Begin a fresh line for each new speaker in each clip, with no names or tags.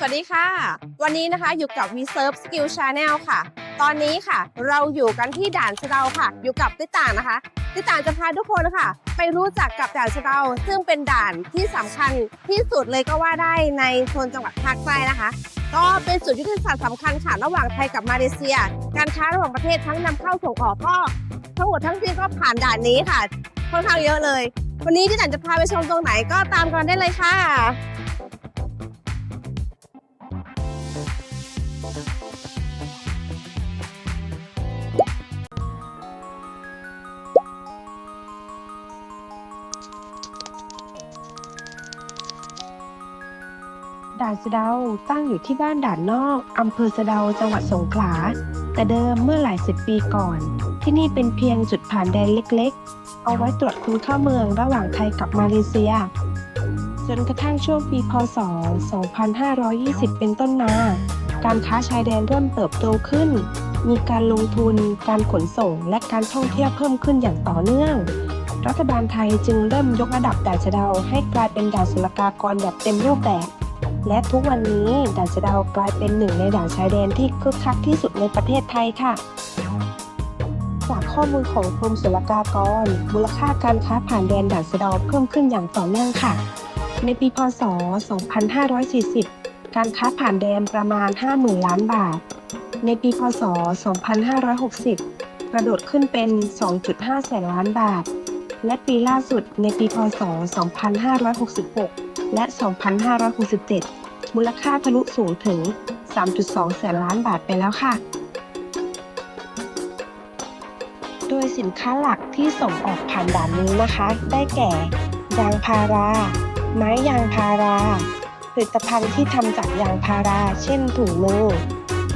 สวัสดีค่ะ วันนี้นะคะอยู่กับ v s e r v e Skill Channel ค่ะ ตอนนี้ค่ะ เราอยู่กันที่ด่านสะเดาค่ะ อยู่กับติต่างนะคะ ติต่างจะพาทุกคนนะคะไปรู้จักกับด่านสะเดาซึ่งเป็นด่านที่สำคัญที่สุดเลยก็ว่าได้ในโซนจังหวัดภาคใต้นะคะ ก็เป็นจุดยุทธศาสตร์สำคัญค่ะระหว่างไทยกับมาเลเซีย การค้าระหว่างประเทศทั้งนำเข้าส่งออกก็ทั้งหมดทั้งสิ้นก็ผ่านด่านนี้ค่ะค่อนข้างเยอะเลย วันนี้ที่ด่านจะพาไปชมตรงไหนก็ตามกันได้เลยค่ะ
ด่านสะเดาตั้งอยู่ที่บ้านด่านนอกอำเภอสะเดาจังหวัดสงขลา แต่เดิมเมื่อหลายสิบปีก่อน ที่นี่เป็นเพียงจุดผ่านแดนเล็กๆ เอาไว้ตรวจคนเข้าเมืองระหว่างไทยกับมาเลเซีย จนกระทั่งช่วงปีพศ 2520 เป็นต้นมา การค้าชายแดนเริ่มเติบโตขึ้น มีการลงทุน การขนส่ง และการท่องเที่ยวเพิ่มขึ้นอย่างต่อเนื่อง รัฐบาลไทยจึงเริ่มยกระดับด่านสะเดาให้กลายเป็นด่านศุลกากรแบบเต็มรูปแบบ และทุกวันนี้ด่านสะเดากลายเป็นหนึ่งในด่านชายแดนที่คึกคักที่สุดในประเทศไทยค่ะ จากข้อมูลของกรมศุลกากร มูลค่าการค้าผ่านแดนด่านสะเดาเพิ่มขึ้นอย่างต่อเนื่องค่ะ ในปีพศ 2540 การค้าผ่านแดนประมาณ 50,000 ล้านบาท ในปีพศ 2560 กระโดดขึ้นเป็น 2.5 แสนล้านบาท และปีล่าสุดในปีพศ 2566 และ 2,567 มูลค่าทะลุสูงถึง 3.2 แสนล้านบาทไปแล้วค่ะ โดยสินค้าหลักที่ส่งออกผ่านด่านนี้นะคะ ได้แก่ ยางพารา ไม้ยางพารา ลิตภัณฑ์ที่ทำจากยางพารา เช่นถุงมือ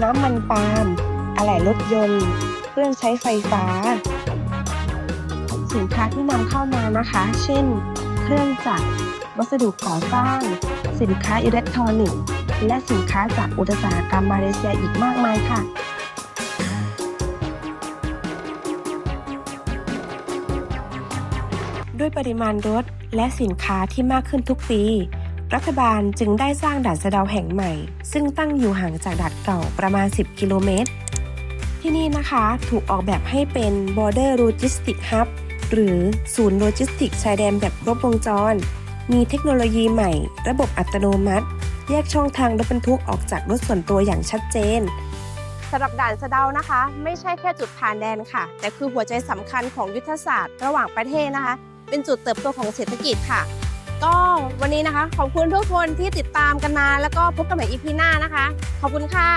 น้ำมันปาล์มอะไหล่รถยนต์ เครื่องใช้ไฟฟ้า สินค้าที่นำเข้ามานะคะ เช่น เครื่องจักร วัสดุก่อสร้าง สินค้าอิเล็กทรอนิกส์ และสินค้าจากอุตสาหกรรมมาเลเซียอีกมากมายค่ะด้วยปริมาณรถและสินค้าที่มากขึ้นทุกปี รัฐบาลจึงได้สร้างด่านสะเดาแห่งใหม่ ซึ่งตั้งอยู่ห่างจากด่านเก่าประมาณ 10 กิโลเมตร ที่นี่นะคะถูกออกแบบให้เป็น Border logistics Hub หรือศูนย์โลจิสติกชายแดนแบบครบวงจร มีเทคโนโลยีใหม่ ระบบอัตโนมัติ แยกช่องทางรถบรรทุกออกจากรถส่วนตัวอย่างชัดเจน
สำหรับด่านสะเดานะคะ ไม่ใช่แค่จุดผ่านแดนค่ะ แต่คือหัวใจสำคัญของยุทธศาสตร์ระหว่างประเทศนะคะ เป็นจุดเติบโตของเศรษฐกิจค่ะ ก็วันนี้นะคะ ขอบคุณทุกคนที่ติดตามกันมา แล้วก็พบกันใหม่อีพีหน้านะคะ ขอบคุณค่ะ